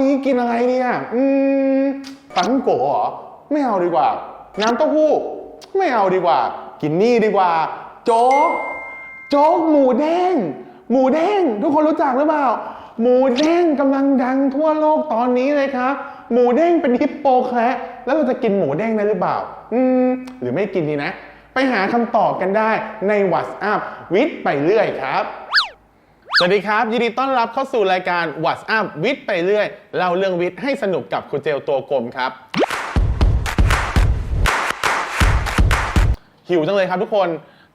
นี้กินอะไรเนี่ย อืมปังโกะเหรอ ไม่เอาดีกว่า น้ำเต้าหู้ ไม่เอาดีกว่า กินนี่ดีกว่า โจ๊ก โจ๊กหมูแดง หมูแดง ทุกคนรู้จักหรือเปล่า หมูแดงกำลังดังทั่วโลกตอนนี้เลยครับ หมูแดงเป็นฮิปโปแคระแล้วเราจะกินหมูแดงได้หรือเปล่า อืม หรือไม่กินดีนะ ไปหาคำตอบกันได้ใน WhatsApp วิทย์ไปเรื่อยครับ สวัสดีครับ ยินดีต้อนรับเข้าสู่รายการ What's Up วิทย์ไปเรื่อยเล่าเรื่องวิทย์ให้สนุกกับครูเจลตัวกลมครับ หิวจังเลยครับทุกคน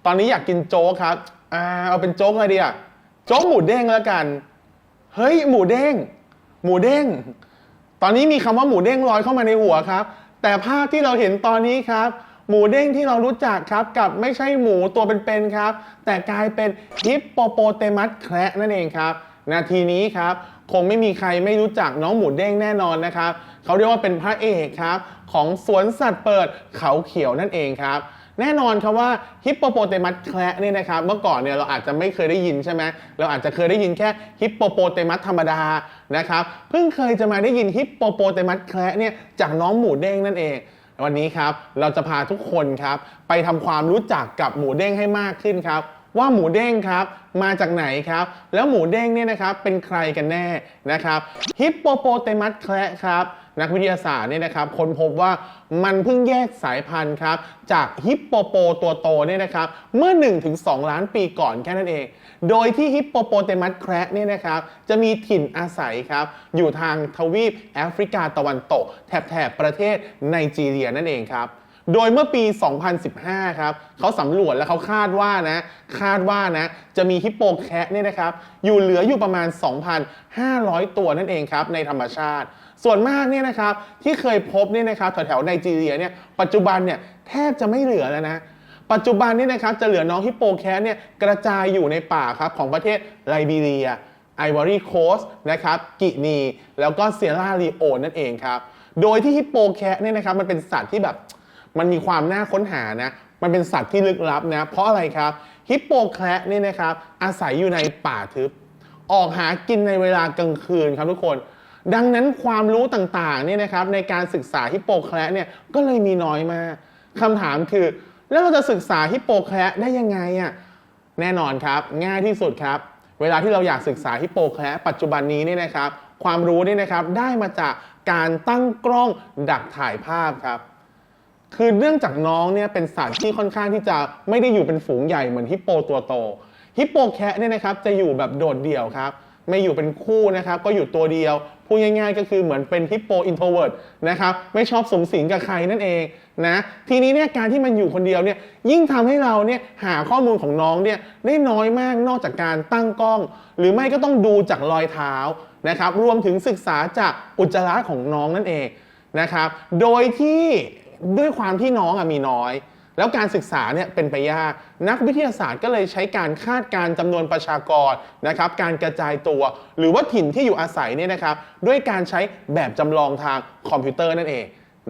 ตอนนี้อยากกินโจ๊กครับ อ่า เอาเป็นโจ๊กอะไรดีอะโจ๊กหมูเด้งแล้วกัน เฮ้ย หมูเด้ง หมูเด้ง ตอนนี้มีคำว่าหมูเด้งลอยเข้ามาในหัวครับ แต่ภาพที่เราเห็นตอนนี้ครับ หมูเด้งที่เรารู้จักครับกับไม่ใช่หมูตัวเป็นๆครับ แต่กลายเป็นฮิปโปโปเตมัสแคระนั่นเองครับ นาทีนี้ครับคงไม่มีใครไม่รู้จักน้องหมูเด้งแน่นอนนะครับเขาเรียกว่าเป็นพระเอกครับ ของสวนสัตว์เปิดเขาเขียวนั่นเองครับแน่นอนครับว่าฮิปโปโปเตมัสแคระเนี่ยนะครับเมื่อก่อนเนี่ยเราอาจจะไม่เคยได้ยินใช่ไหมเราอาจจะเคยได้ยินแค่ฮิปโปโปเตมัสธรรมดานะครับเพิ่งเคยจะมาได้ยินฮิปโปโปเตมัสแคระเนี่ยจากน้องหมูเด้งนั่นเอง วันนี้ครับเราจะพาทุกคนครับ ไปทำความรู้จักกับหมูเด้งให้มากขึ้นครับ ว่าหมูเด้งครับ มาจากไหนครับ แล้วหมูเด้งเนี่ยนะครับเป็นใครกันแน่นะครับฮิปโปโปเตมัสแคระครับ นักวิทยาศาสตร์เนี่ยนะครับค้นพบว่ามันเพิ่งแยกสายพันธุ์ครับจากฮิปโปโปตัวโตเนี่ยนะครับเมื่อ 1-2 ล้านปีก่อนแค่นั้นเอง โดยที่ฮิปโปโปเตมัสแคระเนี่ยนะครับจะมีถิ่นอาศัยครับอยู่ทางทวีปแอฟริกาตะวันตก แถบแถบประเทศไนจีเรียนั่นเองครับโดยเมื่อปี 2015 ครับเขาสำรวจแล้วเขาคาดว่านะ คาดว่านะ จะมีฮิปโปแคะเนี่ยนะครับ อยู่เหลืออยู่ประมาณ 2,500 ตัวนั่นเองครับ ในธรรมชาติ ส่วนมากเนี่ยนะครับที่เคยพบเนี่ยนะครับแถวๆไนจีเรียเนี่ยปัจจุบันเนี่ยแทบจะไม่เหลือแล้วนะปัจจุบันนี่นะครับจะเหลือน้องฮิปโปแคทเนี่ยกระจายอยู่ในป่าครับของประเทศไลบีเรียไอวอรี่โคสนะครับกินี แล้วก็เซียร่าลีโอนนั่นเองครับ โดยที่ฮิปโปแคทเนี่ยนะครับมันเป็นสัตว์ที่แบบมันมีความน่าค้นหานะ มันเป็นสัตว์ที่ลึกลับนะ เพราะอะไรครับฮิปโปแคระเนี่ยนะครับอาศัยอยู่ในป่าทึบ ออกหากินในเวลากลางคืนครับทุกคน ดังนั้นความรู้ต่างๆเนี่ยนะครับในการศึกษาฮิปโปแคระเนี่ยก็เลยมีน้อยมากคำถามคือ แล้วเราจะศึกษาฮิปโปแคระได้ยังไงอะแน่นอนครับ ง่ายที่สุดครับ เวลาที่เราอยากศึกษาฮิปโปแคระปัจจุบันนี้เนี่ยนะครับ ความรู้เนี่ยนะครับได้มาจากการตั้งกล้องดักถ่ายภาพครับคือเนื่องจากน้องเนี่ยเป็นสัตว์ที่ค่อนข้างที่จะไม่ได้อยู่เป็นฝูงใหญ่เหมือนฮิปโปตัวโตฮิปโปแคะเนี่ยนะครับจะอยู่แบบโดดเดี่ยวครับ ไม่อยู่เป็นคู่นะครับ ก็อยู่ตัวเดียว พูดง่ายๆ ก็คือเหมือนเป็นฮิปโปอินโทรเวิร์ดนะครับไม่ชอบสูงสิงกับใครนั่นเองนะทีนี้เนี่ยการที่มันอยู่คนเดียวเนี่ยยิ่งทำให้เราเนี่ยหาข้อมูลของน้องเนี่ยได้น้อยมากนอกจากการตั้งกล้อง หรือไม่ก็ต้องดูจากรอยเท้านะครับรวมถึงศึกษาจากอุจจาระของน้องนั่นเองนะครับโดยที่ด้วยความที่น้องอมีน้อย แล้วการศึกษาเนี่ยเป็นไปยากนักวิทยาศาสตร์ก็เลยใช้การคาดการณ์จำนวนประชากรนะครับการกระจายตัว หรือว่าถิ่นที่อยู่อาศัยเนี่ยนะครับด้วยการใช้แบบจำลองทางคอมพิวเตอร์นั่นเอง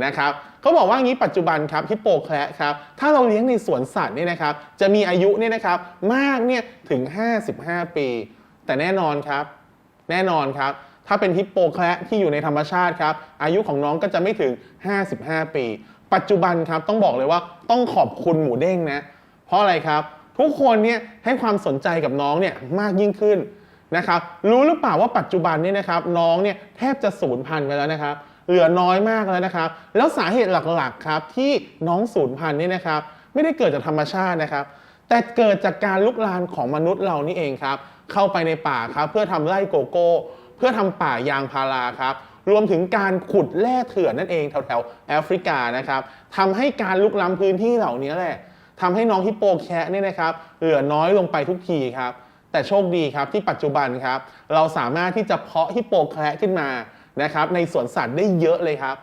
นะครับเขาบอกว่างี้ปัจจุบันครับฮิปโปแคระครับถ้าเราเลี้ยงในสวนสัตว์เนี่ยนะครับจะมีอายุเนี่ยนะครับมากเนี่ยถึง 55 ปี แต่แน่นอนครับแน่นอนครับถ้าเป็นฮิปโปแคระที่อยู่ในธรรมชาติครับอายุของน้องก็จะไม่ถึง 55 ปี ปัจจุบันครับต้องบอกเลยว่าต้องขอบคุณหมูเด้งนะ เพราะอะไรครับ ทุกคนเนี่ยให้ความสนใจกับน้องเนี่ยมากยิ่งขึ้นนะครับรู้หรือเปล่าว่าปัจจุบันนี้นะครับน้องเนี่ยแทบจะสูญพันธุ์ไปแล้วนะครับ เหลือน้อยมากแล้วนะครับ แล้วสาเหตุหลักๆครับที่น้องสูญพันธุ์นี่นะครับ ไม่ได้เกิดจากธรรมชาตินะครับ แต่เกิดจากการลุกลามของมนุษย์เรานี่เองครับ เข้าไปในป่าครับเพื่อทำไร่โกโก้ เพื่อทำป่ายางพาราครับ รวมถึงการขุดแร่เถื่อนนั่นเองแถวๆแอฟริกานะครับทำให้การลุกล้ำพื้นที่เหล่านี้แหละทำให้น้องฮิปโปแคะเนี่ยนะครับเหลือน้อยลงไปทุกทีครับแต่โชคดีครับที่ปัจจุบันครับเราสามารถที่จะเพาะฮิปโปแคระขึ้นมานะครับในสวนสัตว์ได้เยอะเลยครับ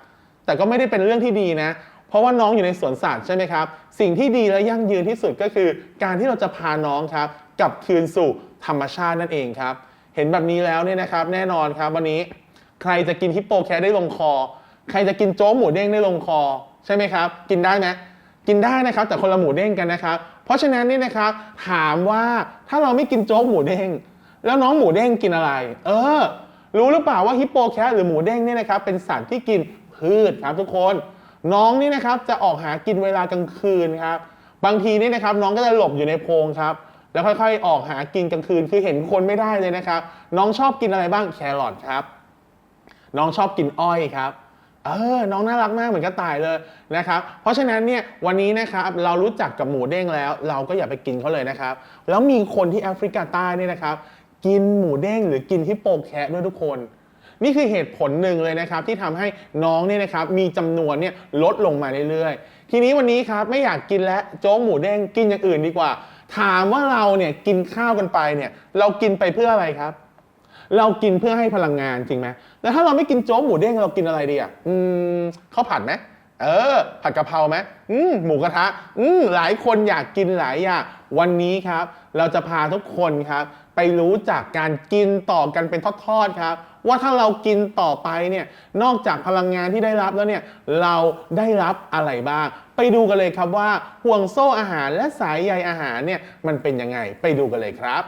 แต่ก็ไม่ได้เป็นเรื่องที่ดีนะ เพราะว่าน้องอยู่ในสวนสัตว์ใช่ไหมครับ สิ่งที่ดีและยั่งยืนที่สุดก็คือ การที่เราจะพาน้องครับกลับคืนสู่ธรรมชาตินั่นเองครับ เห็นแบบนี้แล้วเนี่ยนะครับ แน่นอนครับวันนี้ ใครจะกินฮิปโปแคทได้ลงคอ ใครจะกินโจ๊กหมูเด้งได้ลงคอ ใช่ไหมครับ กินได้ไหมกินได้นะครับ แต่คนละหมูเด้งกันนะครับ เพราะฉะนั้นนี่นะครับถามว่าถ้าเราไม่กินโจ๊กหมูเด้ง แล้วน้องหมูเด้งกินอะไร เออ รู้หรือเปล่าว่าฮิปโปแคทหรือหมูเด้งเนี่ยนะครับเป็นสัตว์ที่กินพืชครับทุกคน น้องนี่นะครับจะออกหากินเวลากลางคืนครับบางทีนี่นะครับน้องก็จะหลบอยู่ในโพรงครับแล้วค่อยๆ ออกหากินกลางคืนคือเห็นคนไม่ได้เลยนะครับ น้องชอบกินอะไรบ้างแครอทครับ น้องชอบกินอ้อยครับเออ น้องน่ารักมากเหมือนกระต่ายเลยนะครับ เพราะฉะนั้นเนี่ยวันนี้นะครับเรารู้จักกับหมูเด้งแล้ว เราก็อย่าไปกินเขาเลยนะครับ แล้วมีคนที่แอฟริกาใต้เนี่ยนะครับ กินหมูเด้งหรือกินฮิปโปแคะด้วยทุกคน นี่คือเหตุผลหนึ่งเลยนะครับ ที่ทำให้น้องเนี่ยนะครับมีจำนวนเนี่ยลดลงมาเรื่อยๆ ทีนี้วันนี้ครับไม่อยากกินแล้วโจ๊กหมูเด้งกินอย่างอื่นดีกว่า ถามว่าเราเนี่ยกินข้าวกันไปเนี่ยเรากินไปเพื่ออะไรครับเรากินเพื่อให้พลังงานจริงไหม แล้วถ้าเราไม่กินโจ๊กหมูเด้งเรากินอะไรดีอะอืมข้าวผัดไหมเออ ผัดกะเพราไหมอืมหมูกระทะ อืมหลายคนอยากกินหลายอย่างวันนี้ครับ เราจะพาทุกคนครับ ไปรู้จักการกินต่อกันเป็นทอดๆครับ ว่าถ้าเรากินต่อไปเนี่ย นอกจากพลังงานที่ได้รับแล้วเนี่ย เราได้รับอะไรบ้าง ไปดูกันเลยครับว่าห่วงโซ่อาหารและสายใยอาหารเนี่ยมันเป็นยังไง ไปดูกันเลยครับ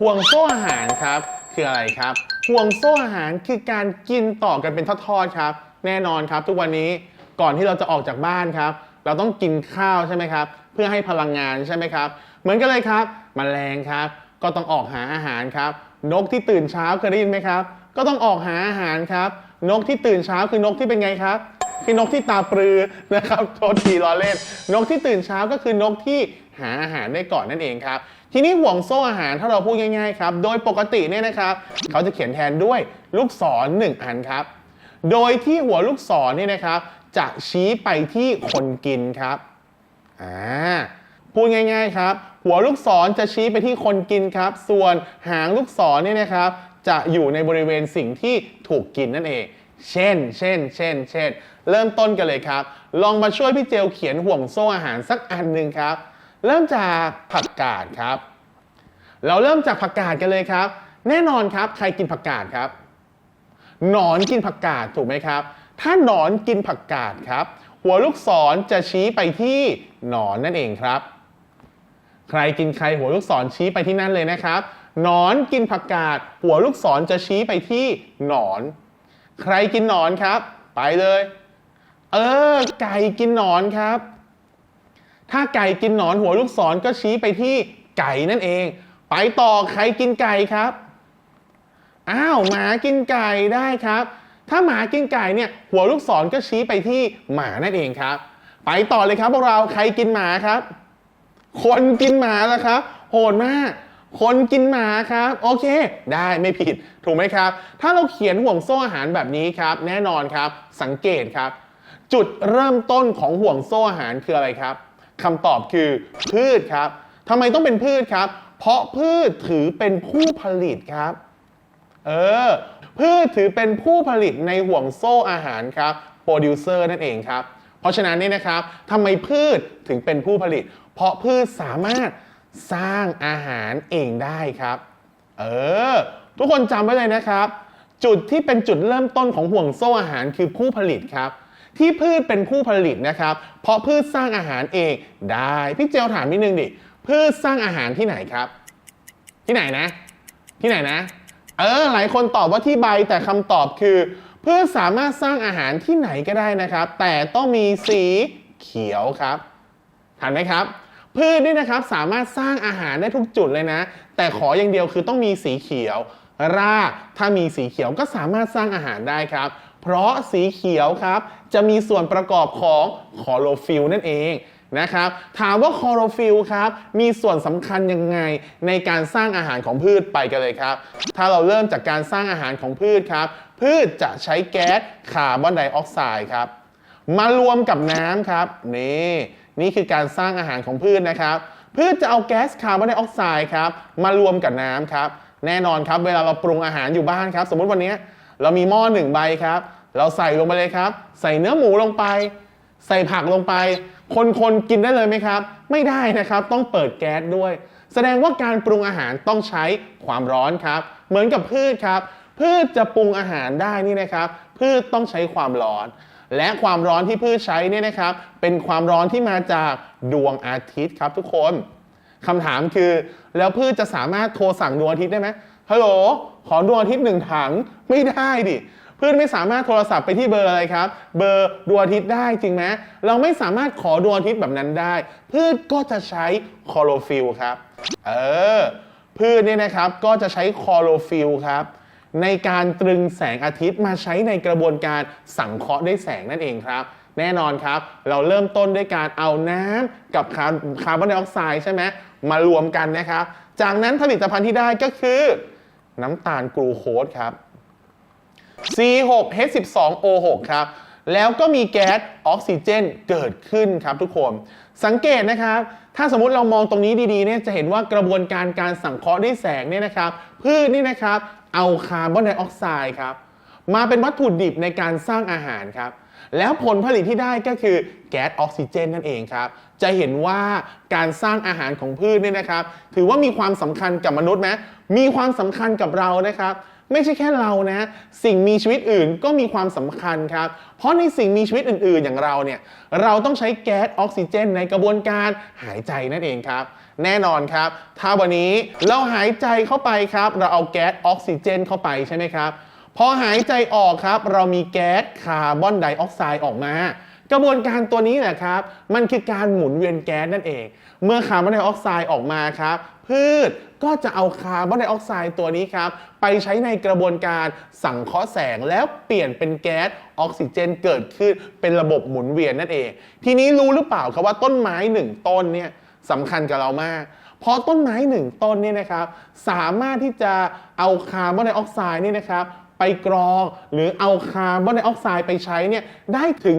ห่วงโซ่อาหารครับ คืออะไรครับ ห่วงโซ่อาหารคือการกินต่อกันเป็นทอดๆครับ แน่นอนครับ ทุกวันนี้ก่อนที่เราจะออกจากบ้านครับ เราต้องกินข้าวใช่ไหมครับ เพื่อให้พลังงานใช่ไหมครับ เหมือนกันเลยครับมแมลงครับ ก็ต้องออกหาอาหารครับ นกที่ตื่นเช้าเคยได้ยินไหมครับ ก็ต้องออกหาอาหารครับ นกที่ตื่นเช้าคือนกที่เป็นไงครับคือนกที่ตาปรือนะครับโทษทีล้อเล่น นกที่ตื่นเช้าก็คือนกที่หาอาหารได้ก่อนนั่นเองครับ ทีนี้ห่วงโซ่อาหารถ้าเราพูดง่ายๆครับ โดยปกติเนี่ยนะครับเขาจะเขียนแทนด้วยลูกศรหนึ่งอันครับ โดยที่หัวลูกศรเนี่ยนะครับ จะชี้ไปที่คนกินครับอ่าพูดง่ายๆครับ หัวลูกศรจะชี้ไปที่คนกินครับ ส่วนหางลูกศรเนี่ยนะครับ จะอยู่ในบริเวณสิ่งที่ถูกกินนั่นเอง เช่น เช่น เช่น เช่น เริ่มต้นกันเลยครับ ลองมาช่วยพี่เจลเขียนห่วงโซ่อาหารสักอันหนึ่งครับ เริ่มจากผักกาดครับ เราเริ่มจากผักกาดกันเลยครับ แน่นอนครับ ใครกินผักกาดครับ หนอนกินผักกาดถูกไหมครับ ถ้าหนอนกินผักกาดครับ หัวลูกศรจะชี้ไปที่หนอนนั่นเองครับ ใครกินใครหัวลูกศรชี้ไปที่นั่นเลยนะครับ หนอนกินผักกาดหัวลูกศรจะชี้ไปที่หนอน ใครกินหนอนครับ ไปเลย เออ ไก่กินหนอนครับ ถ้าไก่กินหนอนหัวลูกศรก็ชี้ไปที่ไก่นั่นเอง ไปต่อใครกินไก่ครับ อ้าวหมากินไก่ได้ครับ ถ้าหมากินไก่เนี่ย หัวลูกศรก็ชี้ไปที่หมานั่นเองครับ ไปต่อเลยครับพวกเราใครกินหมาครับ คนกินหมาแล้วครับ โหดมาก คนกินหมาครับ โอเค ได้ไม่ผิด ถูกไหมครับ ถ้าเราเขียนห่วงโซ่อาหารแบบนี้ครับ แน่นอนครับ สังเกตครับ จุดเริ่มต้นของห่วงโซ่อาหารคืออะไรครับ คำตอบคือพืชครับทำไมต้องเป็นพืชครับ เพราะพืชถือเป็นผู้ผลิตครับ เออ พืชถือเป็นผู้ผลิตในห่วงโซ่อาหารครับโปรดิวเซอร์นั่นเองครับ เพราะฉะนั้นนี่นะครับทำไมพืชถึงเป็นผู้ผลิต เพราะพืชสามารถสร้างอาหารเองได้ครับ เออ ทุกคนจำไว้เลยนะครับ จุดที่เป็นจุดเริ่มต้นของห่วงโซ่อาหารคือผู้ผลิตครับ ที่พืชเป็นผู้ผลิตนะครับ เพราะพืชสร้างอาหารเองได้ พี่เจลถามนิดนึงดิ พืชสร้างอาหารที่ไหนครับ ที่ไหนนะ ที่ไหนนะ เออ หลายคนตอบว่าที่ใบแต่คำตอบคือ พืชสามารถสร้างอาหารที่ไหนก็ได้นะครับ แต่ต้องมีสีเขียวครับทันไหมครับ พืชนี่นะครับสามารถสร้างอาหารได้ทุกจุดเลยนะ แต่ขออย่างเดียวคือต้องมีสีเขียวรากถ้ามีสีเขียวก็สามารถสร้างอาหารได้ครับ เพราะสีเขียวครับ จะมีส่วนประกอบของคลอโรฟิลนั่นเองนะครับ ถามว่าคลอโรฟิลครับ มีส่วนสำคัญยังไงในการสร้างอาหารของพืชไปกันเลยครับ ถ้าเราเริ่มจากการสร้างอาหารของพืชครับ พืชจะใช้แก๊สคาร์บอนไดออกไซด์ครับ มารวมกับน้ำครับ นี่นี่คือการสร้างอาหารของพืชนะครับพืชจะเอาแก๊สคาร์บอนไดออกไซด์ครับมารวมกับน้ำครับ แน่นอนครับ เวลาเราปรุงอาหารอยู่บ้านครับ สมมติวันนี้ เรามีหม้อหนึ่งใบครับ เราใส่ลงไปเลยครับ ใส่เนื้อหมูลงไป ใส่ผักลงไป คนคนๆกินได้เลยไหมครับ ไม่ได้นะครับ ต้องเปิดแก๊สด้วย แสดงว่าการปรุงอาหารต้องใช้ความร้อนครับ เหมือนกับพืชครับ พืชจะปรุงอาหารได้นี่นะครับ พืชต้องใช้ความร้อน และความร้อนที่พืชใช้เนี่ยนะครับ เป็นความร้อนที่มาจากดวงอาทิตย์ครับทุกคนคำถามคือ แล้วพืชจะสามารถโทรสั่งดวงอาทิตย์ได้ไหม ฮัลโหล ขอดวงอาทิตย์หนึ่งถัง ไม่ได้ดิพืชไม่สามารถโทรศัพท์ไปที่เบอร์อะไรครับ เบอร์ดวงอาทิตย์ได้จริงไหมเราไม่สามารถขอดวงอาทิตย์แบบนั้นได้ พืชก็จะใช้คลอโรฟิลครับ เออ พืชเนี่ยนะครับ ก็จะใช้คลอโรฟิลครับในการตรึงแสงอาทิตย์มาใช้ในกระบวนการสังเคราะห์ด้วยแสงนั่นเองครับ แน่นอนครับ เราเริ่มต้นด้วยการเอาน้ำกับคาร์บอนไดออกไซด์ใช่ไหมมารวมกันนะครับ จากนั้นผลิตภัณฑ์ที่ได้ก็คือ น้ำตาลกลูโคสครับ C6H12O6 ครับ แล้วก็มีแก๊สออกซิเจนเกิดขึ้นครับทุกคน สังเกตนะครับ ถ้าสมมติเรามองตรงนี้ดีๆเนี่ยจะเห็นว่ากระบวนการการสังเคราะห์ด้วยแสงเนี่ยนะครับ พืชนี่นะครับ เอาคาร์บอนไดออกไซด์ครับ มาเป็นวัตถุดิบในการสร้างอาหารครับ แล้วผลผลิตที่ได้ก็คือแก๊สออกซิเจนนั่นเองครับ จะเห็นว่าการสร้างอาหารของพืชเนี่ยนะครับ ถือว่ามีความสำคัญกับมนุษย์ไหมมีความสำคัญกับเรานะครับไม่ใช่แค่เรานะ สิ่งมีชีวิตอื่นก็มีความสำคัญครับ เพราะในสิ่งมีชีวิตอื่นๆ อย่างเราเนี่ย เราต้องใช้แก๊สออกซิเจนในกระบวนการหายใจนั่นเองครับ แน่นอนครับ ถ้าวันนี้เราหายใจเข้าไปครับ เราเอาแก๊สออกซิเจนเข้าไปใช่ไหมครับ พอหายใจออกครับ เรามีแก๊สคาร์บอนไดออกไซด์ออกมา กระบวนการตัวนี้แหละครับ มันคือการหมุนเวียนแก๊สนั่นเอง เมื่อคาร์บอนไดออกไซด์ออกมาครับพืชก็จะเอาคาร์บอนไดออกไซด์ตัวนี้ครับ ไปใช้ในกระบวนการสังเคราะห์แสงแล้วเปลี่ยนเป็นแก๊สออกซิเจนเกิดขึ้นเป็นระบบหมุนเวียนนั่นเอง ทีนี้รู้หรือเปล่าครับว่าต้นไม้หนึ่งต้นเนี่ยสำคัญกับเรามาก เพราะต้นไม้หนึ่งต้นเนี่ยนะครับ สามารถที่จะเอาคาร์บอนไดออกไซด์เนี่ยนะครับ ไปกรองหรือเอาคาร์บอนไดออกไซด์ไปใช้เนี่ยได้ถึง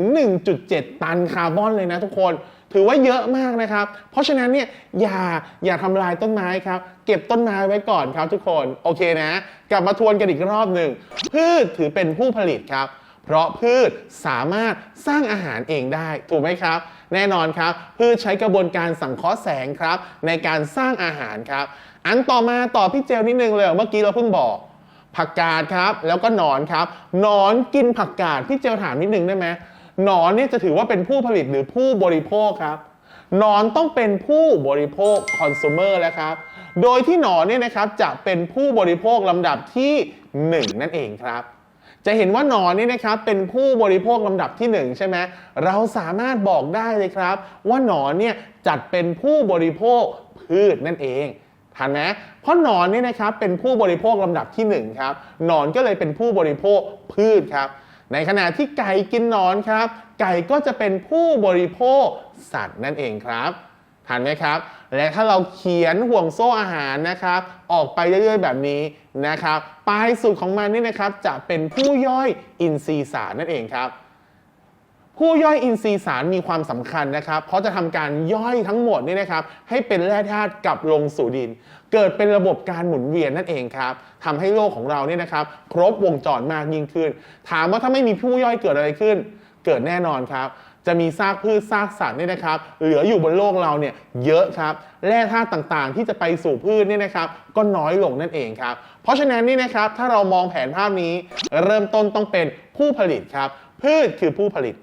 1.7 ตันคาร์บอนเลยนะทุกคน ถือว่าเยอะมากนะครับ เพราะฉะนั้นเนี่ยอย่าอย่าทำลายต้นไม้ครับ เก็บต้นไม้ไว้ก่อนครับทุกคน โอเคนะ กลับมาทวนกันอีกรอบหนึ่งพืชถือเป็นผู้ผลิตครับเพราะพืชสามารถสร้างอาหารเองได้ถูกไหมครับ แน่นอนครับ พืชใช้กระบวนการสังเคราะห์แสงครับ ในการสร้างอาหารครับ อันต่อมาต่อพี่เจลนิดนึงเลยเมื่อกี้เราเพิ่งบอก ผักกาดครับ แล้วก็หนอนครับหนอนกินผักกาดพี่เจลถามนิดนึงได้ไหมหนอนนี่จะถือว่าเป็นผู้ผลิตหรือผู้บริโภคครับหนอนต้องเป็นผู้บริโภคคอน sumer แล้วครับ โดยที่หนอนเนี่ยนะครับจะเป็นผู้บริโภคลำดับที่ 1 นั่นเองครับ จะเห็นว่าหนอนนี่นะครับเป็นผู้บริโภคลำดับที่ 1 ใช่ไหมเราสามารถบอกได้เลยครับ ว่าหนอนเนี่ยจัดเป็นผู้บริโภคพืชนั่นเอง ทันไหมเพราะหนอนเนี่ยนะครับเป็นผู้บริโภคลำดับที่1ครับหนอนก็เลยเป็นผู้บริโภคพืชครับ ในขณะที่ไก่กินหนอนครับ ไก่ก็จะเป็นผู้บริโภคสัตว์นั่นเองครับทันไหมครับ และถ้าเราเขียนห่วงโซ่อาหารนะครับ ออกไปเรื่อยๆแบบนี้นะครับ ปลายสุดของมันนี่นะครับจะเป็นผู้ย่อยอินทรีย์สารนั่นเองครับ ผู้ย่อยอินทรีย์สารมีความสำคัญนะครับ เพราะจะทำการย่อยทั้งหมดนี่นะครับ ให้เป็นแร่ธาตุกลับลงสู่ดิน เกิดเป็นระบบการหมุนเวียนนั่นเองครับทำให้โลกของเราเนี่ยนะครับ ครบวงจรมากยิ่งขึ้น ถามว่าถ้าไม่มีผู้ย่อยเกิดอะไรขึ้น เกิดแน่นอนครับ จะมีซากพืชซากสัตว์เนี่ยนะครับ เหลืออยู่บนโลกเราเนี่ยเยอะครับแร่ธาตุต่างๆ ที่จะไปสู่พืชเนี่ยนะครับ ก็น้อยลงนั่นเองครับ เพราะฉะนั้นนี่นะครับถ้าเรามองแผนภาพนี้ เริ่มต้นต้องเป็นผู้ผลิตครับ พืชคือผู้ผลิต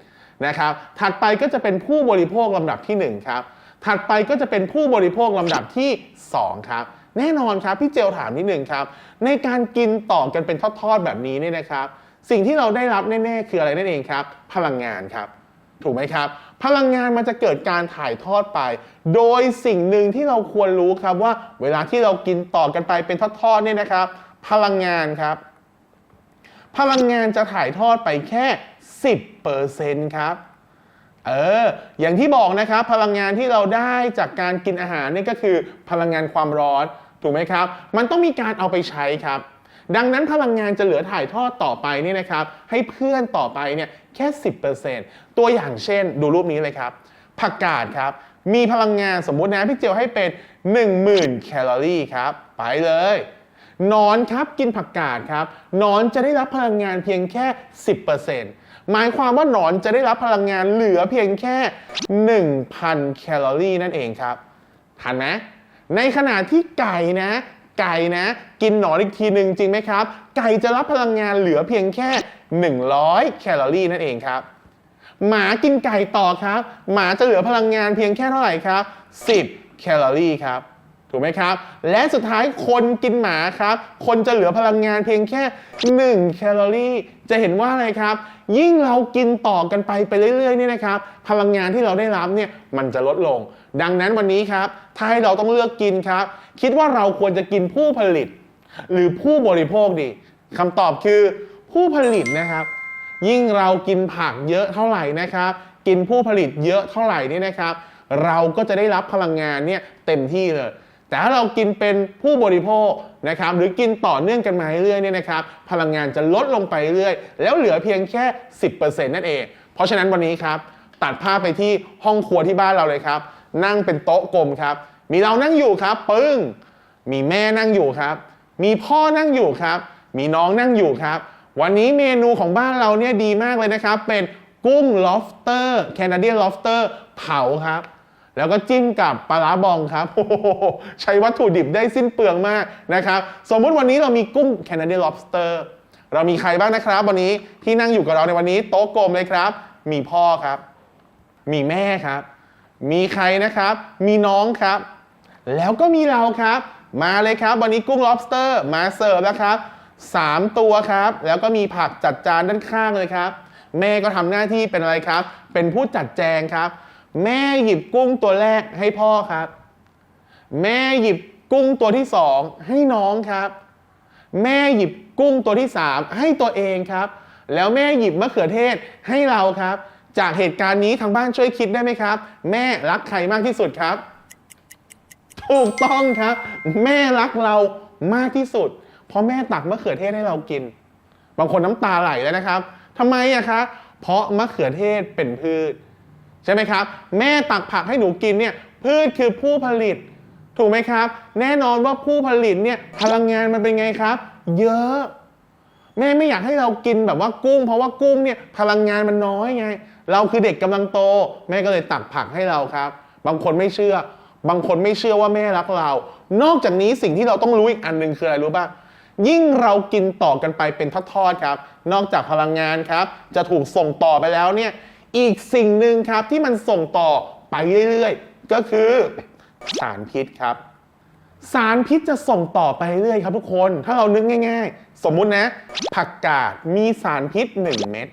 นะครับ ถัดไปก็จะเป็นผู้บริโภคลำดับที่ 1 ครับ ถัดไปก็จะเป็นผู้บริโภคลำดับที่ 2 ครับ แน่นอนครับ พี่เจลถามนิดหนึ่งครับ ในการกินต่อกันเป็นทอดๆแบบนี้เนี่ยนะครับ สิ่งที่เราได้รับแน่ๆคืออะไรนั่นเองครับ พลังงานครับ ถูกไหมครับ พลังงานมันจะเกิดการถ่ายทอดไป โดยสิ่งหนึ่งที่เราควรรู้ครับว่า เวลาที่เรากินต่อกันไปเป็นทอดๆเนี่ยนะครับ พลังงานครับ พลังงานจะถ่ายทอดไปแค่ 10%ครับเอออย่างที่บอกนะครับพลังงานที่เราได้จากการกินอาหารนี่ก็คือพลังงานความร้อนถูกไหมครับ มันต้องมีการเอาไปใช้ครับ ดังนั้นพลังงานจะเหลือถ่ายทอดต่อไปนี่นะครับ ให้เพื่อนต่อไปเนี่ยแค่ 10%ตัวอย่างเช่น ดูรูปนี้เลยครับผักกาดครับ มีพลังงานสมมุตินะพี่เจียวให้เป็น 10,000 แคลอรี่ครับ ไปเลยนอนครับกินผักกาดครับนอนจะได้รับพลังงานเพียงแค่ 10% หมายความว่าหนอนจะได้รับพลังงานเหลือเพียงแค่ 1,000 แคลอรี่นั่นเองครับ ทันไหมในขณะที่ไก่นะ ไก่นะ กินหนอนอีกทีหนึ่งจริงไหมครับ ไก่จะรับพลังงานเหลือเพียงแค่ 100 แคลอรี่นั่นเองครับ หมากินไก่ต่อครับ หมาจะเหลือพลังงานเพียงแค่เท่าไหร่ครับ 10 แคลอรี่ครับ ถูกไหมครับ และสุดท้ายคนกินหมาครับ คนจะเหลือพลังงานเพียงแค่ 1 แคลอรี่ จะเห็นว่าอะไรครับ ยิ่งเรากินต่อกันไปไปเรื่อยๆนี่นะครับ พลังงานที่เราได้รับเนี่ยมันจะลดลง ดังนั้นวันนี้ครับ ถ้าให้เราต้องเลือกกินครับ คิดว่าเราควรจะกินผู้ผลิต หรือผู้บริโภคดีคำตอบคือผู้ผลิตนะครับ ยิ่งเรากินผักเยอะเท่าไหร่นะครับ กินผู้ผลิตเยอะเท่าไหร่นี่นะครับ เราก็จะได้รับพลังงานเนี่ยเต็มที่เลย แต่ถ้าเรากินเป็นผู้บริโภคนะครับหรือกินต่อเนื่องกันมาเรื่อยๆเนี่ยนะครับพลังงานจะลดลงไปเรื่อยแล้วเหลือเพียงแค่ 10%นั่นเอง เพราะฉะนั้นวันนี้ครับตัดภาพไปที่ห้องครัวที่บ้านเราเลยครับ นั่งเป็นโต๊ะกลมครับ มีเรานั่งอยู่ครับปึ้งมีแม่นั่งอยู่ครับ มีพ่อนั่งอยู่ครับ มีน้องนั่งอยู่ครับ วันนี้เมนูของบ้านเราเนี่ยดีมากเลยนะครับ เป็นกุ้ง lobster Canadian lobster เผาครับ แล้วก็จิ้มกับปลาร้าบองครับโอ้โหใช้วัตถุดิบได้สิ้นเปลืองมากนะครับ สมมุติวันนี้เรามีกุ้ง Canadian lobster เรามีใครบ้างนะครับ วันนี้ที่นั่งอยู่กับเราในวันนี้ โต๊ะกลมเลยครับ มีพ่อครับ มีแม่ครับ มีใครนะครับ มีน้องครับ แล้วก็มีเราครับ มาเลยครับ วันนี้กุ้ง lobster มาเสิร์ฟแล้วครับ3ตัวครับ แล้วก็มีผักจัดจานด้านข้างเลยครับ แม่ก็ทำหน้าที่เป็นอะไรครับ เป็นผู้จัดแจงครับ แม่หยิบกุ้งตัวแรกให้พ่อครับ แม่หยิบกุ้งตัวที่สองให้น้องครับ แม่หยิบกุ้งตัวที่3ให้ตัวเองครับ แล้วแม่หยิบมะเขือเทศให้เราครับ จากเหตุการณ์นี้ทางบ้านช่วยคิดได้ไหมครับ แม่รักใครมากที่สุดครับ ถูกต้องครับ แม่รักเรามากที่สุด เพราะแม่ตักมะเขือเทศให้เรากิน บางคนน้ำตาไหลแล้วนะครับทำไมอะคะเพราะมะเขือเทศเป็นพืช ใช่ไหมครับ แม่ตักผักให้หนูกินเนี่ยพืชคือผู้ผลิต ถูกไหมครับ แน่นอนว่าผู้ผลิตเนี่ยพลังงานมันเป็นไงครับ เยอะ แม่ไม่อยากให้เรากินแบบว่ากุ้ง เพราะว่ากุ้งเนี่ยพลังงานมันน้อยไง เราคือเด็กกำลังโต แม่ก็เลยตักผักให้เราครับ บางคนไม่เชื่อ บางคนไม่เชื่อว่าแม่รักเรา นอกจากนี้สิ่งที่เราต้องรู้อีกอันหนึ่งคืออะไรรู้ป่ะยิ่งเรากินต่อกันไปเป็นทอดๆครับ นอกจากพลังงานครับ จะถูกส่งต่อไปแล้วเนี่ย อีกสิ่งหนึ่งครับที่มันส่งต่อไปเรื่อยๆ ก็คือสารพิษครับ สารพิษจะส่งต่อไปเรื่อยครับทุกคน ถ้าเรานึกง่าย ๆ สมมุตินะ ผักกาดมีสารพิษ 1 เม็ด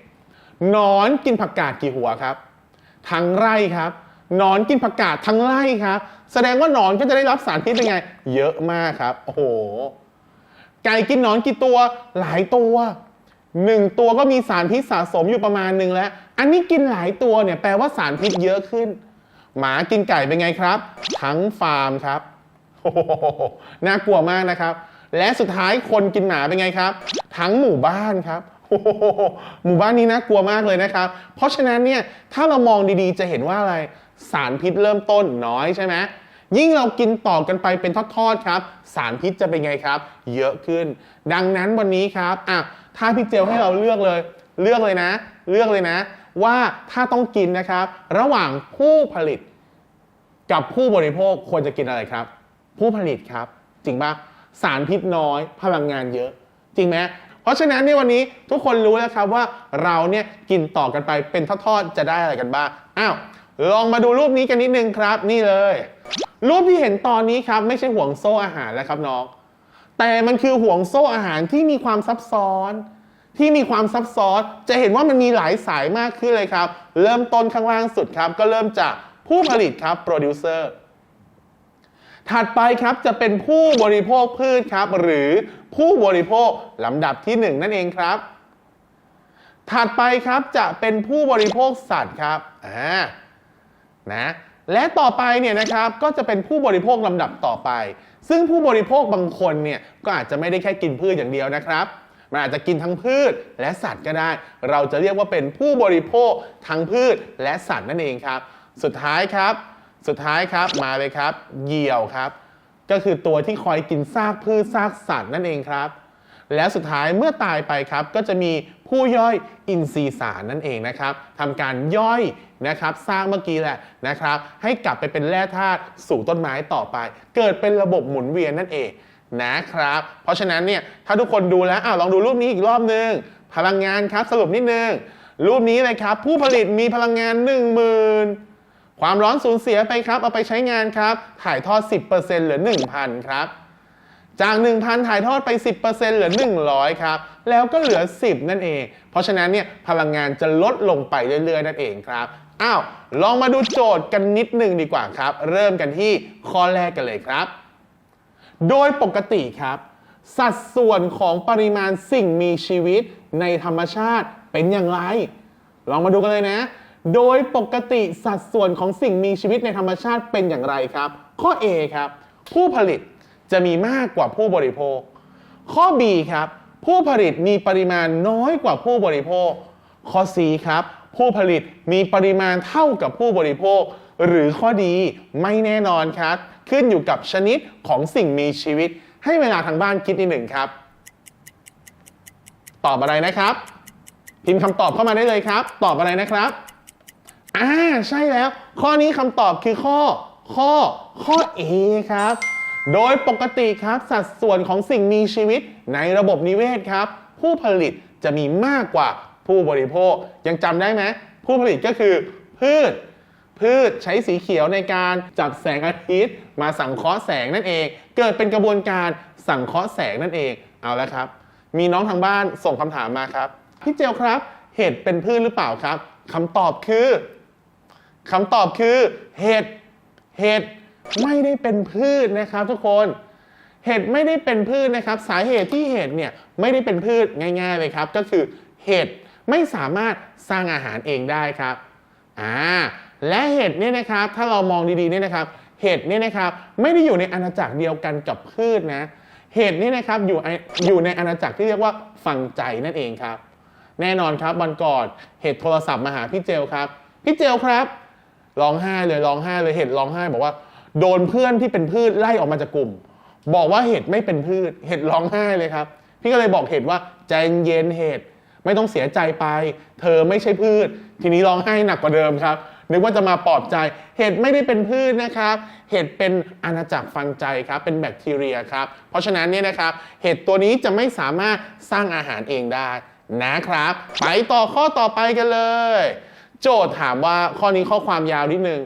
นอนกินผักกาดกี่หัวครับ ทั้งไร่ครับนอนกินผักกาดทั้งไร่ครับ แสดงว่านอนก็จะได้รับสารพิษเป็นไง เยอะมากครับ โอ้โห ไก่กินนอนกี่ตัว หลายตัวหนึ่งตัวก็มีสารพิษสะสมอยู่ประมาณหนึ่งแล้ว อันนี้กินหลายตัวเนี่ยแปลว่าสารพิษเยอะขึ้น หมากินไก่เป็นไงครับ ทั้งฟาร์มครับโอ้โหน่ากลัวมากนะครับ และสุดท้ายคนกินหมาเป็นไงครับ ทั้งหมู่บ้านครับโอ้โหหมู่บ้านนี้น่ากลัวมากเลยนะครับ เพราะฉะนั้นเนี่ยถ้าเรามองดีๆจะเห็นว่าอะไรสารพิษเริ่มต้นน้อยใช่ไหมยิ่งเรากินต่อกันไปเป็นทอดๆครับ สารพิษจะเป็นไงครับ เยอะขึ้น ดังนั้นวันนี้ครับอะถ้าพี่เจลให้เราเลือกเลย เลือกเลยนะ เลือกเลยนะ ว่าถ้าต้องกินนะครับ ระหว่างผู้ผลิตกับผู้บริโภคควรจะกินอะไรครับ ผู้ผลิตครับ จริงปะสารพิษน้อย พลังงานเยอะ จริงไหมเพราะฉะนั้นในวันนี้ทุกคนรู้แล้วครับว่าเราเนี่ยกินต่อกันไปเป็นทอดๆจะได้อะไรกันบ้างอ้าวลองมาดูรูปนี้กันนิดนึงครับ นี่เลย รูปที่เห็นตอนนี้ครับ ไม่ใช่ห่วงโซ่อาหารแล้วครับน้องแต่มันคือห่วงโซ่อาหารที่มีความซับซ้อน ที่มีความซับซ้อนจะเห็นว่ามันมีหลายสายมากขึ้นเลยครับ เริ่มต้นข้างล่างสุดครับ ก็เริ่มจากผู้ผลิตครับโปรดิวเซอร์ถัดไปครับจะเป็นผู้บริโภคพืชครับ หรือผู้บริโภคลำดับที่หนึ่งนั่นเองครับ ถัดไปครับจะเป็นผู้บริโภคสัตว์ครับอ่านะและต่อไปเนี่ยนะครับก็จะเป็นผู้บริโภคลำดับต่อไป ซึ่งผู้บริโภคบางคนเนี่ยก็อาจจะไม่ได้แค่กินพืชอย่างเดียวนะครับ มันอาจจะกินทั้งพืชและสัตว์ก็ได้ เราจะเรียกว่าเป็นผู้บริโภคทั้งพืชและสัตว์นั่นเองครับ สุดท้ายครับ สุดท้ายครับมาเลยครับ เหยี่ยวครับ ก็คือตัวที่คอยกินซากพืชซากสัตว์นั่นเองครับ แล้วสุดท้ายเมื่อตายไปครับ ก็จะมีผู้ย่อยอินทรีย์สารนั่นเองนะครับทำการย่อยนะครับสร้างเมื่อกี้แหละนะครับ ให้กลับไปเป็นแร่ธาตุสู่ต้นไม้ต่อไป เกิดเป็นระบบหมุนเวียนนั่นเอง นะครับ เพราะฉะนั้นเนี่ยถ้าทุกคนดูแล้วอ้าวลองดูรูปนี้อีกรอบนึง พลังงานครับสรุปนิดนึง รูปนี้เลยครับ ผู้ผลิตมีพลังงาน 1 0,000 ความร้อนสูญเสียไปครับ เอาไปใช้งานครับ ถ่ายทอด 10%เหลือ 1,000 ครับ จาก 1,000 ถ่ายทอดไป 10%เหลือ 100 ครับ แล้วก็เหลือ 10 นั่นเอง เพราะฉะนั้นเนี่ยพลังงานจะลดลงไปเรื่อยๆ นั่นเองครับอ้าวลองมาดูโจทย์กันนิดหนึ่งดีกว่าครับ เริ่มกันที่ข้อแรกกันเลยครับ โดยปกติครับ สัดส่วนของปริมาณสิ่งมีชีวิตในธรรมชาติเป็นอย่างไร ลองมาดูกันเลยนะ โดยปกติสัดส่วนของสิ่งมีชีวิตในธรรมชาติเป็นอย่างไรครับ ข้อ A ครับ ผู้ผลิตจะมีมากกว่าผู้บริโภค ข้อ B ครับ ผู้ผลิตมีปริมาณน้อยกว่าผู้บริโภค ข้อ C ครับ ผู้ผลิตมีปริมาณเท่ากับผู้บริโภค หรือข้อดีไม่แน่นอนครับ ขึ้นอยู่กับชนิดของสิ่งมีชีวิต ให้เวลาทางบ้านคิดนิดหนึ่งครับ ตอบอะไรนะครับ พิมพ์คำตอบเข้ามาได้เลยครับ ตอบอะไรนะครับอ่าใช่แล้ว ข้อนี้คำตอบคือข้อ ข้อ ข้อ A ครับ โดยปกติครับ สัดส่วนของสิ่งมีชีวิตในระบบนิเวศครับ ผู้ผลิตจะมีมากกว่า ผู้บริโภคยังจำได้ไหมผู้ผลิตก็คือพืช พืชใช้สีเขียวในการจับแสงอาทิตย์ มาสังเคราะห์แสงนั่นเอง เกิดเป็นกระบวนการสังเคราะห์แสงนั่นเองเอาล้วครับ มีน้องทางบ้านส่งคำถามมาครับพี่เจลครับ เห็ดเป็นพืชหรือเปล่าครับคำตอบคือคำตอบคือเห็ดเห็ดไม่ได้เป็นพืชนะครับทุกคนเห็ดไม่ได้เป็นพืชนะครับ สาเหตุที่เห็ดเนี่ยไม่ได้เป็นพืชง่าย ๆ เลยครับ ก็คือเห็ด ไม่สามารถสร้างอาหารเองได้ครับอ่าและเห็ดเนี่ยนะครับถ้าเรามองดีๆเนี่ยนะครับ เห็ดเนี่ยนะครับไม่ได้อยู่ในอาณาจักรเดียวกันกับพืชนะ เห็ดเนี่ยนะครับอยู่ในอยู่ในอาณาจักรที่เรียกว่าฟังใจนั่นเองครับ แน่นอนครับวันก่อนเห็ดโทรศัพท์มาหาพี่เจลครับ พี่เจลครับร้องไห้เลยร้องไห้เลยเห็ดร้องไห้บอกว่าโดนเพื่อนที่เป็นพืชไล่ออกมาจากกลุ่ม บอกว่าเห็ดไม่เป็นพืช เห็ดร้องไห้เลยครับ พี่ก็เลยบอกเห็ดว่าใจเย็นเห็ด ไม่ต้องเสียใจไป เธอไม่ใช่พืช ทีนี้ร้องไห้หนักกว่าเดิมครับ นึกว่าจะมาปลอบใจ เห็ดไม่ได้เป็นพืชนะครับ เห็ดเป็นอาณาจักรฟังใจครับ เป็นแบคทีเรียครับ เพราะฉะนั้นเนี่ยนะครับ เห็ดตัวนี้จะไม่สามารถสร้างอาหารเองได้นะครับ ไปต่อข้อต่อไปกันเลย โจทย์ถามว่าข้อนี้ข้อความยาวนิดนึง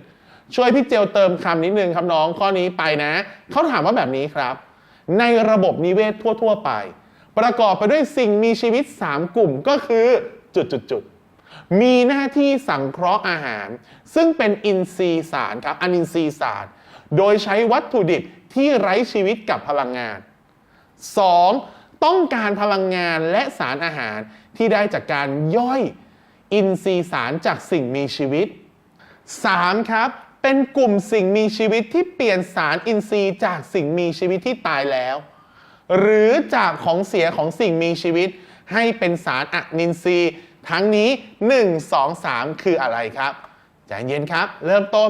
ช่วยพี่เจลเติมคำนิดนึงครับน้อง ข้อนี้ไปนะ เขาถามว่าแบบนี้ครับ ในระบบนิเวศทั่ว ๆ ไป ประกอบไปด้วยสิ่งมีชีวิต 3 กลุ่มก็คือจุดจุดจุดมีหน้าที่สังเคราะห์อาหาร ซึ่งเป็นอินทรีย์สารครับอนินทรีย์สารโดยใช้วัตถุดิบที่ไร้ชีวิตกับพลังงาน 2. ต้องการพลังงานและสารอาหารที่ได้จากการย่อยอินทรีย์สารจากสิ่งมีชีวิต 3. ครับเป็นกลุ่มสิ่งมีชีวิตที่เปลี่ยนสารอินทรีย์จากสิ่งมีชีวิตที่ตายแล้ว หรือจากของเสียของสิ่งมีชีวิต ให้เป็นสารอนินทรีย์ ทั้งนี้ 1 2 3 คืออะไรครับใจเย็นครับ เริ่มต้น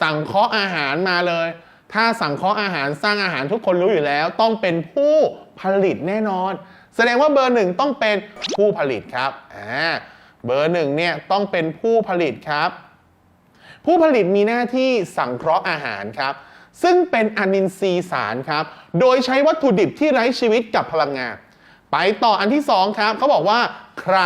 สั่งเคาะอาหารมาเลย ถ้าสั่งเคาะอาหารสร้างอาหารทุกคนรู้อยู่แล้ว ต้องเป็นผู้ผลิตแน่นอน แสดงว่าเบอร์หนึ่งต้องเป็นผู้ผลิตครับอ่าเบอร์หนึ่งเนี่ยต้องเป็นผู้ผลิตครับ ผู้ผลิตมีหน้าที่สังเคราะห์อาหารครับ ซึ่งเป็นอนินทรีย์สารครับ โดยใช้วัตถุดิบที่ไร้ชีวิตกับพลังงาน ไปต่ออันที่สองครับเขาบอกว่า ใคร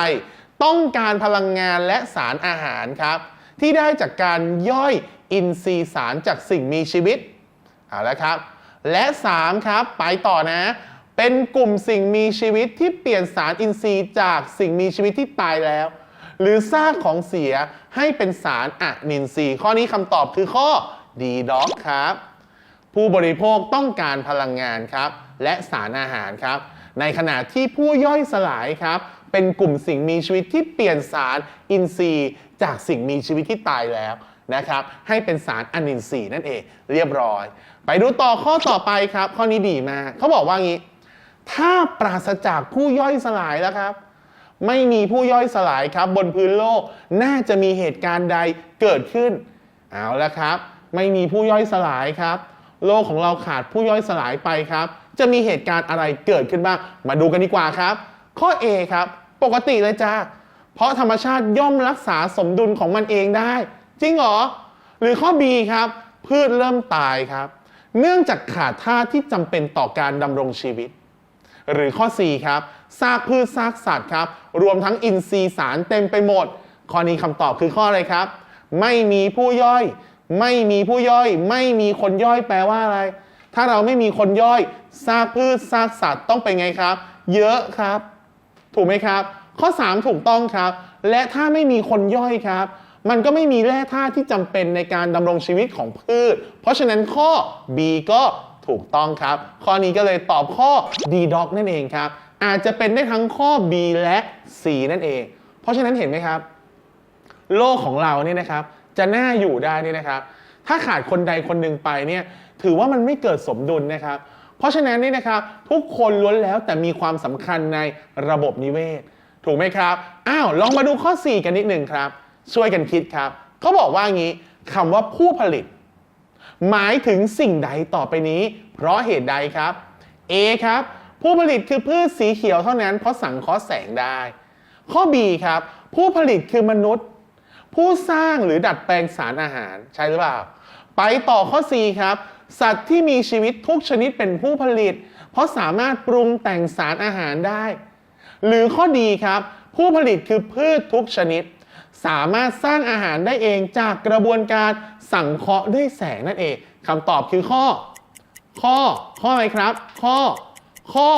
ต้องการพลังงานและสารอาหารครับ ที่ได้จากการย่อยอินทรีย์สารจากสิ่งมีชีวิตเอาละครับ และ 3 ครับ ไปต่อนะ เป็นกลุ่มสิ่งมีชีวิตที่เปลี่ยนสารอินทรีย์จากสิ่งมีชีวิตที่ตายแล้ว หรือซากของเสียให้เป็นสารอะนินทรีย์ข้อนี้คำตอบคือข้อ D ด็อกครับ ผู้บริโภคต้องการพลังงานครับและสารอาหารครับ ในขณะที่ผู้ย่อยสลายครับ เป็นกลุ่มสิ่งมีชีวิตที่เปลี่ยนสารอินทรีย์ จากสิ่งมีชีวิตที่ตายแล้วนะครับให้เป็นสารอนินทรีย์นั่นเองเรียบร้อย ไปดูต่อข้อต่อไปครับ ข้อนี้ดีมากเขาบอกว่างี้ ถ้าปราศจากผู้ย่อยสลายแล้วครับ ไม่มีผู้ย่อยสลายครับ บนพื้นโลกน่าจะมีเหตุการณ์ใดเกิดขึ้น เอาละครับ ไม่มีผู้ย่อยสลายครับ โลกของเราขาดผู้ย่อยสลายไปครับ จะมีเหตุการณ์อะไรเกิดขึ้นบ้าง มาดูกันดีกว่าครับ ข้อ A ครับ ปกติเลยจ้าเพราะธรรมชาติย่อมรักษาสมดุลของมันเองได้ จริงเหรอ หรือข้อ B ครับ พืชเริ่มตายครับ เนื่องจากขาดธาตุที่จำเป็นต่อการดำรงชีวิต หรือข้อ4ครับซากพืชซากสัตว์ครับ รวมทั้งอินทรีย์สารเต็มไปหมด ข้อนี้คำตอบคือข้ออะไรครับ ไม่มีผู้ย่อย ไม่มีผู้ย่อย ไม่มีคนย่อยแปลว่าอะไร ถ้าเราไม่มีคนย่อยซากพืชซากสัตว์ต้องเป็นไงครับ เยอะครับ ถูกไหมครับ ข้อ 3 ถูกต้องครับ และถ้าไม่มีคนย่อยครับ มันก็ไม่มีแร่ธาตุที่จำเป็นในการดำรงชีวิตของพืช เพราะฉะนั้นข้อ B ก็ถูกต้องครับ ข้อนี้ก็เลยตอบข้อ D dog นั่นเองครับ อาจจะเป็นได้ทั้งข้อ B และ C นั่นเอง เพราะฉะนั้นเห็นไหมครับ โลกของเราเนี่ยนะครับ จะน่าอยู่ได้นี่นะครับ ถ้าขาดคนใดคนหนึ่งไปเนี่ยถือว่ามันไม่เกิดสมดุลนะครับ เพราะฉะนั้นนี่นะครับทุกคนล้วนแล้วแต่มีความสำคัญในระบบนิเวศ ถูกไหมครับอ้าวลองมาดูข้อ 4 กันนิดหนึ่งครับ ช่วยกันคิดครับเขาบอกว่างี้คำว่าผู้ผลิต หมายถึงสิ่งใดต่อไปนี้ เพราะเหตุใดครับ A ครับผู้ผลิตคือพืชสีเขียวเท่านั้นเพราะสังเคราะห์แสงได้ ข้อ B ครับ ผู้ผลิตคือมนุษย์ ผู้สร้างหรือดัดแปลงสารอาหารใช่หรือเปล่า ไปต่อข้อ C ครับ สัตว์ที่มีชีวิตทุกชนิดเป็นผู้ผลิต เพราะสามารถปรุงแต่งสารอาหารได้ หรือข้อดีครับ ผู้ผลิตคือพืชทุกชนิด สามารถสร้างอาหารได้เองจากกระบวนการสังเคราะห์ด้วยแสงนั่นเองคำตอบคือข้อ ข้อ ข้ออะไรครับ ข้อ ข้อ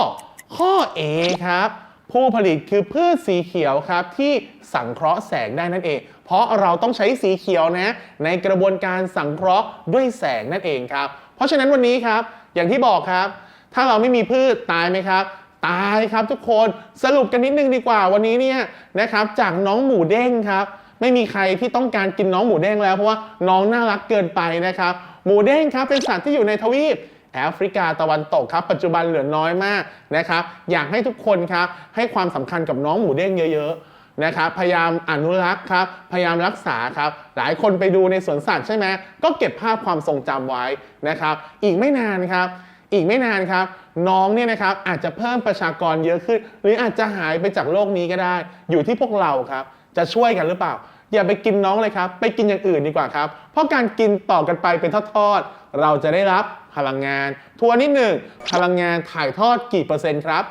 ข้อ A ครับ ผู้ผลิตคือพืชสีเขียวครับที่สังเคราะห์แสงได้นั่นเอง ราะเราต้องใช้สีเขียวนะในกระบวนการสังเคราะห์ด้วยแสงนั่นเองครับ เพราะฉะนั้นวันนี้ครับอย่างที่บอกครับ ถ้าเราไม่มีพืชตายไหมครับตายครับทุกคนสรุปกันนิดนึงดีกว่าวันนี้เนี่ยนะครับจากน้องหมูเด้งครับ ไม่มีใครที่ต้องการกินน้องหมูเด้งแล้วเพราะว่าน้องน่ารักเกินไปนะครับ หมูเด้งครับเป็นสัตว์ที่อยู่ในทวีปแอฟริกาตะวันตกครับปัจจุบันเหลือน้อยมากนะครับอยากให้ทุกคนครับให้ความสำคัญกับน้องหมูเด้งเยอะๆ นะครับพยายามอนุรักษ์ครับพยายามรักษาครับหลายคนไปดูในสวนสัตว์ใช่ไหมก็เก็บภาพความทรงจำไว้นะครับอีกไม่นานครับอีกไม่นานครับ น้องเนี่ยนะครับอาจจะเพิ่มประชากรเยอะขึ้น หรืออาจจะหายไปจากโลกนี้ก็ได้ อยู่ที่พวกเราครับ จะช่วยกันหรือเปล่า อย่าไปกินน้องเลยครับ ไปกินอย่างอื่นดีกว่าครับ เพราะการกินต่อกันไปเป็นทอดๆเราจะได้รับพลังงาน ทัวร์นิดหนึ่งพลังงานถ่ายทอดกี่เปอร์เซ็นต์ครับ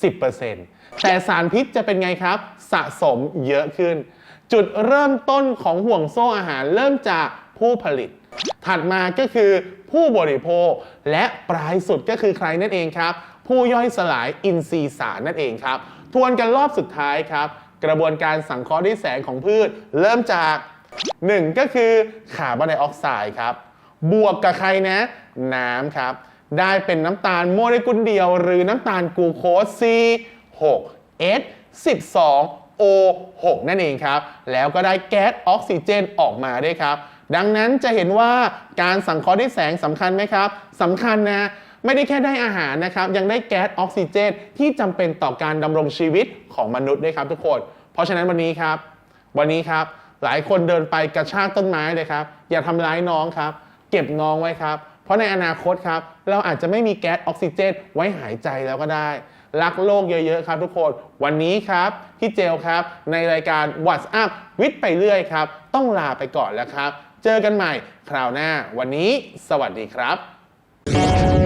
10% แต่สารพิษจะเป็นไงครับ สะสมเยอะขึ้น จุดเริ่มต้นของห่วงโซ่อาหารเริ่มจากผู้ผลิต ถัดมาก็คือผู้บริโภค และปลายสุดก็คือใครนั่นเองครับ ผู้ย่อยสลายอินทรีย์สารนั่นเองครับ ทวนกันรอบสุดท้ายครับ กระบวนการสังเคราะห์ด้วยแสงของพืช เริ่มจาก 1 ก็คือคาร์บอนไดออกไซด์ครับ บวกกับใครนะ น้ำครับ ได้เป็นน้ำตาลโมเลกุลเดียว หรือน้ำตาลกลูโคส C6 H12 O6 นั่นเองครับ แล้วก็ได้แก๊สออกซิเจนออกมาด้วยครับ ดังนั้นจะเห็นว่าการสังเคราะห์ด้วยแสงสำคัญไหมครับสำคัญนะไม่ได้แค่ได้อาหารนะครับ ยังได้แก๊สออกซิเจน ที่จำเป็นต่อการดำรงชีวิตของมนุษย์ด้วยครับทุกคน เพราะฉะนั้นวันนี้ครับ วันนี้ครับหลายคนเดินไปกระชากต้นไม้เลยครับ อย่าทำร้ายน้องครับ เก็บน้องไว้ครับ เพราะในอนาคตครับ เราอาจจะไม่มีแก๊สออกซิเจน ไว้หายใจแล้วก็ได้ รักโลกเยอะๆครับทุกคน วันนี้ครับพี่เจลครับ ในรายการ What's Up วิทย์ไปเรื่อยครับ ต้องลาไปก่อนแล้วครับ เจอกันใหม่คราวหน้า วันนี้ สวัสดีครับ